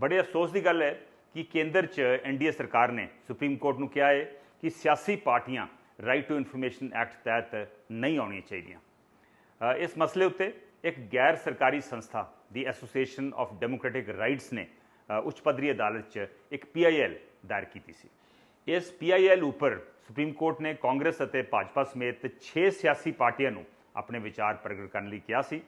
ਬੜੇ ਅਫਸੋਸ ਦੀ ਗੱਲ ਹੈ ਕਿ ਕੇਂਦਰ 'ਚ ਐਨਡੀਏ ਸਰਕਾਰ ਨੇ ਸੁਪਰੀਮ ਕੋਰਟ ਨੂੰ ਕਿਹਾ ਹੈ ਕਿ ਸਿਆਸੀ ਪਾਰਟੀਆਂ ਰਾਈਟ ਟੂ ਇਨਫੋਰਮੇਸ਼ਨ ਐਕਟ ਤਹਿਤ ਨਹੀਂ ਆਉਣੀਆਂ ਚਾਹੀਦੀਆਂ। ਇਸ ਮਸਲੇ ਉੱਤੇ ਇੱਕ ਗੈਰ ਸਰਕਾਰੀ ਸੰਸਥਾ ਦੀ ਐਸੋਸੀਏਸ਼ਨ ਆਫ ਡੈਮੋਕ੍ਰੈਟਿਕ ਰਾਈਟਸ ਨੇ ਉੱਚ ਪੱਧਰੀ ਅਦਾਲਤ 'ਚ ਇੱਕ ਪੀਆਈਐਲ ਦਾਇਰ ਕੀਤੀ ਸੀ। ਇਸ ਪੀਆਈਐਲ ਉੱਪਰ ਸੁਪਰੀਮ ਕੋਰਟ ਨੇ ਕਾਂਗਰਸ ਅਤੇ ਭਾਜਪਾ ਸਮੇਤ 6 ਸਿਆਸੀ ਪਾਰਟੀਆਂ ਨੂੰ ਆਪਣੇ ਵਿਚਾਰ ਪ੍ਰਗਟ ਕਰਨ ਲਈ ਕਿਹਾ ਸੀ।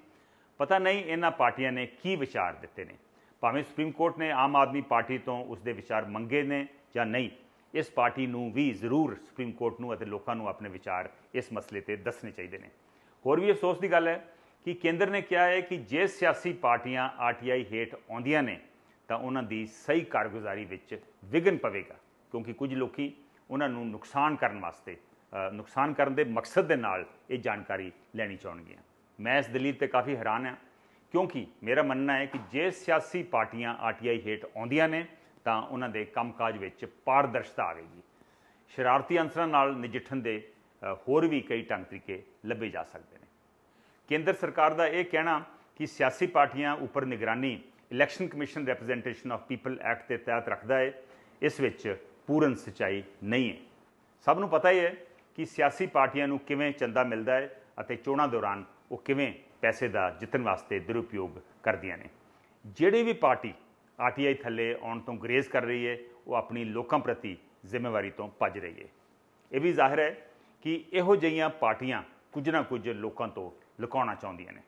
ਪਤਾ ਨਹੀਂ ਇਹਨਾਂ ਪਾਰਟੀਆਂ ਨੇ ਕੀ ਵਿਚਾਰ ਦਿੱਤੇ ਨੇ। ਭਾਵੇਂ ਸੁਪਰੀਮ ਕੋਰਟ ਨੇ ਆਮ ਆਦਮੀ ਪਾਰਟੀ ਤੋਂ ਉਸ ਦੇ ਵਿਚਾਰ ਮੰਗੇ ਨੇ ਜਾਂ ਨਹੀਂ, ਇਸ ਪਾਰਟੀ ਨੂੰ ਵੀ ਜ਼ਰੂਰ ਸੁਪਰੀਮ ਕੋਰਟ ਨੂੰ ਅਤੇ ਲੋਕਾਂ ਨੂੰ ਆਪਣੇ ਵਿਚਾਰ ਇਸ ਮਸਲੇ ਤੇ ਦੱਸਣੇ ਚਾਹੀਦੇ ਨੇ। ਹੋਰ ਵੀ ਅਫਸੋਸ ਦੀ ਗੱਲ ਹੈ ਕਿ ਕੇਂਦਰ ਨੇ ਕਿਹਾ ਹੈ ਕਿ ਜੇ ਸਿਆਸੀ ਪਾਰਟੀਆਂ ਆਰਟੀਆਈ ਹੇਠ ਆਉਂਦੀਆਂ ਨੇ, ਤਾਂ ਉਹਨਾਂ ਦੀ ਸਹੀ ਕਾਰਗੁਜ਼ਾਰੀ ਵਿੱਚ ਵਿਘਨ ਪਵੇਗਾ, ਕਿਉਂਕਿ ਕੁਝ ਲੋਕੀ ਉਹਨਾਂ ਨੂੰ ਨੁਕਸਾਨ ਕਰਨ ਵਾਸਤੇ ਨੁਕਸਾਨ ਕਰਨ ਦੇ ਮਕਸਦ ਦੇ ਨਾਲ ਇਹ ਜਾਣਕਾਰੀ ਲੈਣੀ ਚਾਹਣਗੀਆਂ। ਮੈਂ ਇਸ ਦਲੀਲ ਤੇ ਕਾਫੀ ਹੈਰਾਨ ਹਾਂ ਕਿਉਂਕਿ ਮੇਰਾ ਮੰਨਣਾ ਹੈ ਕਿ ਜੇ ਸਿਆਸੀ ਪਾਰਟੀਆਂ ਆਰਟੀਆਈ ਹੇਠ ਆਉਂਦੀਆਂ ਨੇ, ਤਾਂ ਉਹਨਾਂ ਦੇ ਕੰਮਕਾਜ ਵਿੱਚ ਪਾਰਦਰਸ਼ਤਾ ਆਵੇਗੀ। ਸ਼ਰਾਰਤੀ ਅੰਸਰਾਂ ਨਾਲ ਨਜਿੱਠਣ ਦੇ ਹੋਰ ਵੀ ਕਈ ਢੰਗ ਤਰੀਕੇ ਲੱਭੇ ਜਾ ਸਕਦੇ ਨੇ। ਕੇਂਦਰ ਸਰਕਾਰ ਦਾ ਇਹ ਕਹਿਣਾ ਕਿ ਸਿਆਸੀ ਪਾਰਟੀਆਂ ਉੱਪਰ ਨਿਗਰਾਨੀ election commission representation of people act ਦੇ ਤਹਿਤ ਰੱਖਦਾ ਹੈ, ਇਸ ਵਿੱਚ ਪੂਰਨ ਸਚਾਈ ਨਹੀਂ ਹੈ। ਸਭ ਨੂੰ ਪਤਾ ਹੀ ਹੈ ਕਿ ਸਿਆਸੀ ਪਾਰਟੀਆਂ ਨੂੰ ਕਿਵੇਂ ਚੰਦਾ ਮਿਲਦਾ ਹੈ ਅਤੇ ਚੋਣਾਂ ਦੌਰਾਨ ਉਹ ਕਿਵੇਂ ਪੈਸੇ ਦਾ ਜਿੱਤਣ ਵਾਸਤੇ ਦੁਰਉਪਯੋਗ ਕਰਦੀਆਂ ਨੇ। ਜਿਹੜੀ ਵੀ ਪਾਰਟੀ ਆਰਟੀਆਈ ਥੱਲੇ ਆਉਣ ਤੋਂ ਗਰੇਜ਼ ਕਰ ਰਹੀ ਹੈ ਉਹ ਆਪਣੀ ਲੋਕਾਂ ਪ੍ਰਤੀ ਜ਼ਿੰਮੇਵਾਰੀ ਤੋਂ ਭੱਜ ਰਹੀ ਹੈ ਇਹ ਵੀ ਜ਼ਾਹਿਰ ਹੈ ਕਿ ਇਹੋ ਜਿਹੀਆਂ ਪਾਰਟੀਆਂ ਕੁਝ ਨਾ ਕੁਝ ਲੋਕਾਂ ਤੋਂ ਲੁਕਾਉਣਾ ਚਾਹੁੰਦੀਆਂ ਨੇ।